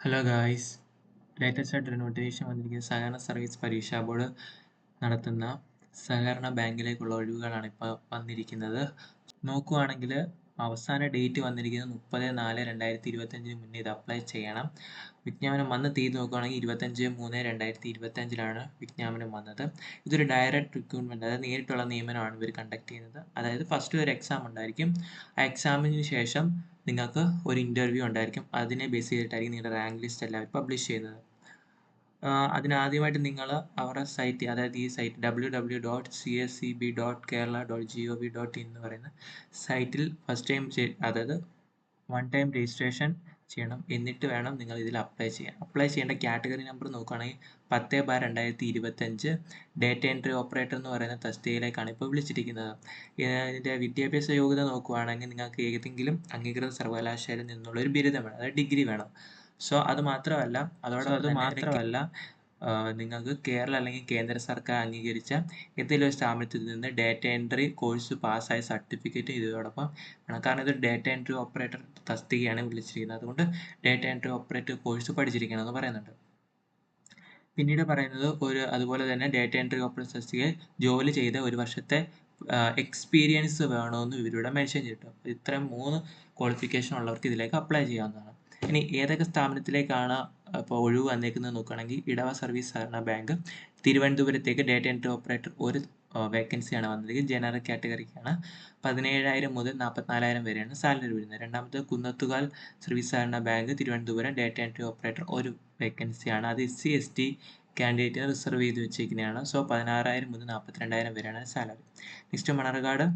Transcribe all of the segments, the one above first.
Hello guys latest ആയിട്ടൊരു notification വന്നിരിക്കുന്നത് സഹകരണ സർവീസ് പരീക്ഷാ ബോർഡ് നടത്തുന്ന സഹകരണ ബാങ്കിലേക്കുള്ള ഒഴിവുകളാണ് ഇപ്പോൾ വന്നിരിക്കുന്നത്. നോക്കുവാണെങ്കിൽ അവസാന ഡേറ്റ് വന്നിരിക്കുന്നത് മുപ്പത് നാല് രണ്ടായിരത്തി ഇരുപത്തഞ്ചിന് മുന്നേ ഇത് അപ്ലൈ ചെയ്യണം. വിജ്ഞാപനം വന്ന് തീയതി നോക്കുകയാണെങ്കിൽ ഇരുപത്തഞ്ച് മൂന്ന് രണ്ടായിരത്തി ഇരുപത്തഞ്ചിലാണ് വിജ്ഞാപനം വന്നത്. ഇതൊരു ഡയറക്റ്റ് റിക്രൂട്ട്മെന്റ് അതായത് നേരിട്ടുള്ള നിയമനമാണ് ഇവർ കണ്ടക്ട് ചെയ്യുന്നത്. അതായത് ഫസ്റ്റ് ഒരു എക്സാം ഉണ്ടായിരിക്കും. ആ എക്സാമിന് ശേഷം നിങ്ങൾക്ക് ഒരു ഇന്റർവ്യൂ ഉണ്ടായിരിക്കും. അതിനെ ബേസ് ചെയ്തിട്ടായിരിക്കും നിങ്ങളുടെ റാങ്ക് ലിസ്റ്റ് എല്ലാവരും പബ്ലിഷ് ചെയ്യുന്നത്. അതിനാദ്യമായിട്ട് നിങ്ങൾ അവരുടെ സൈറ്റ് അതായത് ഈ site W W dot C S C B dot Kerala dot G O V dot in എന്ന് പറയുന്ന സൈറ്റിൽ ഫസ്റ്റ് ടൈം അതായത് വൺ ടൈം രജിസ്ട്രേഷൻ ചെയ്യണം. എന്നിട്ട് വേണം നിങ്ങൾ ഇതിൽ അപ്ലൈ ചെയ്യാൻ. അപ്ലൈ ചെയ്യേണ്ട കാറ്റഗറി നമ്പർ നോക്കുകയാണെങ്കിൽ പത്ത് ബാർ രണ്ടായിരത്തി ഇരുപത്തഞ്ച് ഡേറ്റ എൻട്രി ഓപ്പറേറ്റർ എന്ന് പറയുന്ന തസ്തികയിലേക്കാണ് ഇപ്പോൾ വിളിച്ചിരിക്കുന്നത്. ഇതിന്റെ വിദ്യാഭ്യാസ യോഗ്യത നോക്കുകയാണെങ്കിൽ നിങ്ങൾക്ക് ഏതെങ്കിലും അംഗീകൃത സർവകലാശാലയിൽ നിന്നുള്ള ഒരു ബിരുദം വേണം. അതായത് ഡിഗ്രി വേണം. സോ അത് മാത്രമല്ല അതോടൊപ്പം അത് മാത്രമല്ല നിങ്ങൾക്ക് കേരള അല്ലെങ്കിൽ കേന്ദ്ര സർക്കാർ അംഗീകരിച്ച ഏതെങ്കിലും ഒരു സ്ഥാപനത്തിൽ നിന്ന് ഡാറ്റ എൻട്രി കോഴ്സ് പാസ്സായ സർട്ടിഫിക്കറ്റ് ഇതോടൊപ്പം വേണം. കാരണം ഇത് ഡാറ്റ എൻട്രി ഓപ്പറേറ്റർ തസ്തികയാണ് വിളിച്ചിരിക്കുന്നത്. അതുകൊണ്ട് ഡാറ്റ എൻട്രി ഓപ്പറേറ്റർ കോഴ്സ് പഠിച്ചിരിക്കണം എന്ന് പറയുന്നുണ്ട്. പിന്നീട് പറയുന്നത് ഒരു അതുപോലെ തന്നെ ഡാറ്റ എൻട്രി ഓപ്പറേറ്റർ തസ്തികയിൽ ജോലി ചെയ്ത ഒരു വർഷത്തെ എക്സ്പീരിയൻസ് വേണമെന്ന് ഇവരുടെ മെൻഷൻ ചെയ്തിട്ടുണ്ട്. ഇത്രയും മൂന്ന് ക്വാളിഫിക്കേഷൻ ഉള്ളവർക്ക് ഇതിലേക്ക് അപ്ലൈ ചെയ്യാവുന്നതാണ്. ഇനി ഏതൊക്കെ സ്ഥാപനത്തിലേക്കാണ് ഇപ്പോൾ ഒഴിവ് വന്നേക്കുന്നത് നോക്കുകയാണെങ്കിൽ ഇടവ സർവീസ് സഹകരണ ബാങ്ക് തിരുവനന്തപുരത്തേക്ക് ഡേറ്റ എൻട്രി ഓപ്പറേറ്റർ ഒരു വേക്കൻസിയാണ് വന്നത് ജനറൽ കാറ്റഗറിക്കാണ്. പതിനേഴായിരം മുതൽ നാൽപ്പത്തിനാലായിരം വരെയാണ് സാലറി വരുന്നത്. രണ്ടാമത്തെ കുന്നത്തുകാൽ സർവീസ് സഹകരണ bank Thiruvananthapuram data entry operator ഒരു വേക്കൻസിയാണ്. അത് എസ് സി എസ് ടി കാൻഡിഡേറ്റിന് റിസർവ് ചെയ്ത് വെച്ചിരിക്കുന്നതാണ്. സോ പതിനാറായിരം മുതൽ നാൽപ്പത്തിരണ്ടായിരം വരെയാണ് സാലറി. നെക്സ്റ്റ് മണർകാട്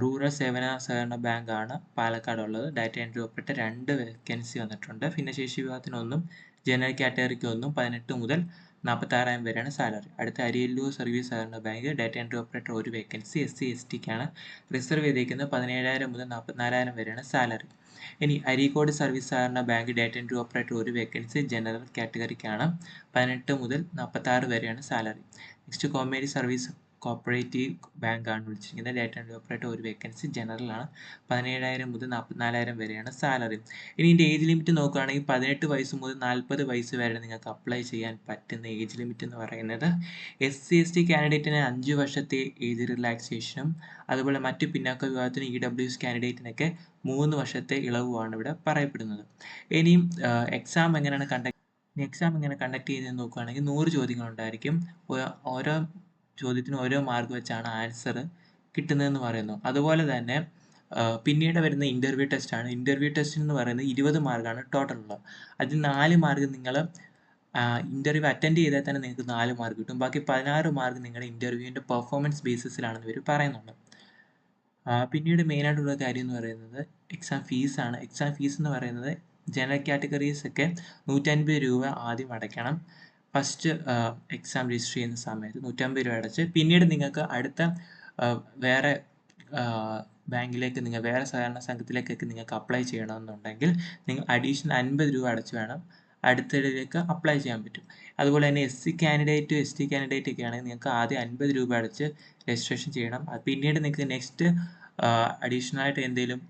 റൂറൽ സേവന സഹകരണ ബാങ്കാണ് പാലക്കാട് ഉള്ളത് ഡാറ്റ എൻട്രി ഓപ്പറേറ്റർ രണ്ട് വേക്കൻസി വന്നിട്ടുണ്ട്. ഭിന്നശേഷി വിഭാഗത്തിനൊന്നും ജനറൽ കാറ്റഗറിക്ക് ഒന്നും പതിനെട്ട് മുതൽ നാൽപ്പത്താറായിരം വരെയാണ് സാലറി അടുത്ത അരിയല്ലൂർ സർവീസ് സഹകരണ ബാങ്ക് ഡാറ്റ എൻട്രി ഓപ്പറേറ്റർ ഒരു വേക്കൻസി എസ് സി എസ് ടിക്കാണ് റിസർവ് ചെയ്തിരിക്കുന്നത് പതിനേഴായിരം മുതൽ നാൽപ്പത്തിനാലായിരം വരെയാണ് സാലറി ഇനി അരീക്കോട് സർവീസ് സഹകരണ ബാങ്ക് ഡാറ്റ എൻട്രി ഓപ്പറേറ്റർ ഒരു വേക്കൻസി ജനറൽ കാറ്റഗറിക്കാണ് പതിനെട്ട് മുതൽ നാൽപ്പത്താറ് വരെയാണ് salary next Komeri service cooperative ബാങ്കാണ് വിളിച്ചിരിക്കുന്നത്. ഡേറ്റ എൻട്രി ഓപ്പറേറ്റർ ഒരു വേക്കൻസി ആണ്. പതിനേഴായിരം മുതൽ നാൽപ്പത്തിനാലായിരം വരെയാണ് സാലറി ഇനി ഇതിന്റെ ഏജ് ലിമിറ്റ് നോക്കുകയാണെങ്കിൽ പതിനെട്ട് വയസ്സ് മുതൽ നാൽപ്പത് വയസ്സ് വരെ നിങ്ങൾക്ക് അപ്ലൈ ചെയ്യാൻ പറ്റുന്ന ഏജ് ലിമിറ്റ് എന്ന് പറയുന്നത്. എസ് സി എസ് ടി കാൻഡിഡേറ്റിന് അഞ്ച് വർഷത്തെ ഏജ് റിലാക്സേഷനും അതുപോലെ മറ്റ് പിന്നാക്ക വിഭാഗത്തിന് ഇ ഡബ്ല്യു എസ് കാൻഡിഡേറ്റിനൊക്കെ മൂന്ന് വർഷത്തെ ഇളവുമാണ് ഇവിടെ പറയപ്പെടുന്നത്. ഇനിയും എക്സാം എങ്ങനെയാണ് കണ്ടക്ട് എക്സാം എങ്ങനെ കണ്ടക്ട് ചെയ്യുന്നത് നോക്കുകയാണെങ്കിൽ നൂറ് ചോദ്യങ്ങളുണ്ടായിരിക്കും ഓരോ ചോദ്യത്തിന് ഓരോ മാർക്ക് വെച്ചാണ് ആൻസർ കിട്ടുന്നതെന്ന് പറയുന്നു. അതുപോലെ തന്നെ പിന്നീട് വരുന്ന ഇന്റർവ്യൂ ടെസ്റ്റാണ് ഇന്റർവ്യൂ ടെസ്റ്റ് എന്ന് പറയുന്നത് ഇരുപത് മാർക്കാണ് ടോട്ടൽ ഉള്ളത്. അതിൽ നാല് മാർക്ക് നിങ്ങൾ ഇന്റർവ്യൂ അറ്റൻഡ് ചെയ്താൽ തന്നെ നിങ്ങൾക്ക് നാല് മാർക്ക് കിട്ടും. ബാക്കി പതിനാറ് മാർക്ക് നിങ്ങളുടെ ഇന്റർവ്യൂവിന്റെ പെർഫോമൻസ് ബേസിസിലാണെന്ന് ഇവർ പറയുന്നുണ്ട്. പിന്നീട് മെയിനായിട്ടുള്ള കാര്യം എന്ന് പറയുന്നത് എക്സാം ഫീസാണ് എക്സാം ഫീസ് എന്ന് പറയുന്നത് ജനറൽ കാറ്റഗറീസ് ഒക്കെ നൂറ്റൻപത് രൂപ ആദ്യം അടയ്ക്കണം. ഫസ്റ്റ് എക്സാം രജിസ്റ്റർ ചെയ്യുന്ന സമയത്ത് നൂറ്റമ്പത് രൂപ അടച്ച് പിന്നീട് നിങ്ങൾക്ക് അടുത്ത വേറെ ബാങ്കിലേക്ക് നിങ്ങൾ വേറെ സഹകരണ സംഘത്തിലേക്കൊക്കെ നിങ്ങൾക്ക് അപ്ലൈ ചെയ്യണമെന്നുണ്ടെങ്കിൽ നിങ്ങൾ അഡീഷണൽ അൻപത് രൂപ അടച്ച് വേണം. അടുത്തതിലേക്ക് അപ്ലൈ ചെയ്യാൻ പറ്റും. അതുപോലെ തന്നെ S C candidate S T candidate ഒക്കെ ആണെങ്കിൽ നിങ്ങൾക്ക് ആദ്യം അൻപത് രൂപ അടച്ച് രജിസ്ട്രേഷൻ ചെയ്യണം. പിന്നീട് നിങ്ങൾക്ക് നെക്സ്റ്റ് അഡീഷണൽ ആയിട്ട് എന്തെങ്കിലും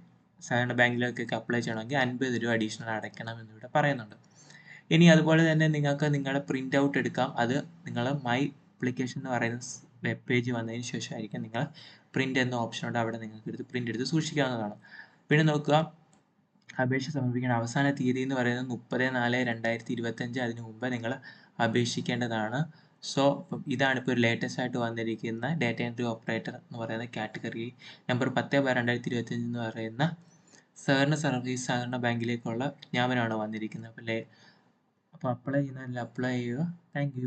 സഹകരണ ബാങ്കിലേക്കൊക്കെ അപ്ലൈ ചെയ്യണമെങ്കിൽ അൻപത് രൂപ അഡീഷണൽ അടയ്ക്കണം എന്നിവിടെ പറയുന്നുണ്ട്. ഇനി അതുപോലെ തന്നെ നിങ്ങൾക്ക് നിങ്ങളുടെ പ്രിന്റ് ഔട്ട് എടുക്കാം. അത് നിങ്ങൾ മൈ അപ്ലിക്കേഷൻ എന്ന് പറയുന്ന വെബ് പേജ് വന്നതിന് ശേഷമായിരിക്കും നിങ്ങൾ പ്രിന്റ് എന്ന ഓപ്ഷൻ ഉണ്ട് അവിടെ നിങ്ങൾക്ക് എടുത്ത് പ്രിന്റ് എടുത്ത് സൂക്ഷിക്കാവുന്നതാണ്. പിന്നെ നോക്കുക. അപേക്ഷ സമർപ്പിക്കേണ്ട അവസാന തീയതി എന്ന് പറയുന്നത് മുപ്പത് നാല് രണ്ടായിരത്തി ഇരുപത്തഞ്ച് അതിന് മുമ്പ് നിങ്ങൾ അപേക്ഷിക്കേണ്ടതാണ്. സോ ഇതാണ് ഇപ്പോൾ ഒരു ലേറ്റസ്റ്റ് ആയിട്ട് വന്നിരിക്കുന്ന ഡാറ്റ എൻട്രി ഓപ്പറേറ്റർ എന്ന് പറയുന്ന കാറ്റഗറി നമ്പർ പത്ത് ബാർ രണ്ടായിരത്തി ഇരുപത്തഞ്ച് എന്ന് പറയുന്ന സഹകരണ സർവീസ് സഹകരണ ബാങ്കിലേക്കുള്ള വിജ്ഞാപനമാണ് വന്നിരിക്കുന്നത്. അപ്പോൾ അപ്പോൾ അപ്ലൈ ചെയ്യുന്നതിൽ അപ്ലൈ ചെയ്യുക? താങ്ക്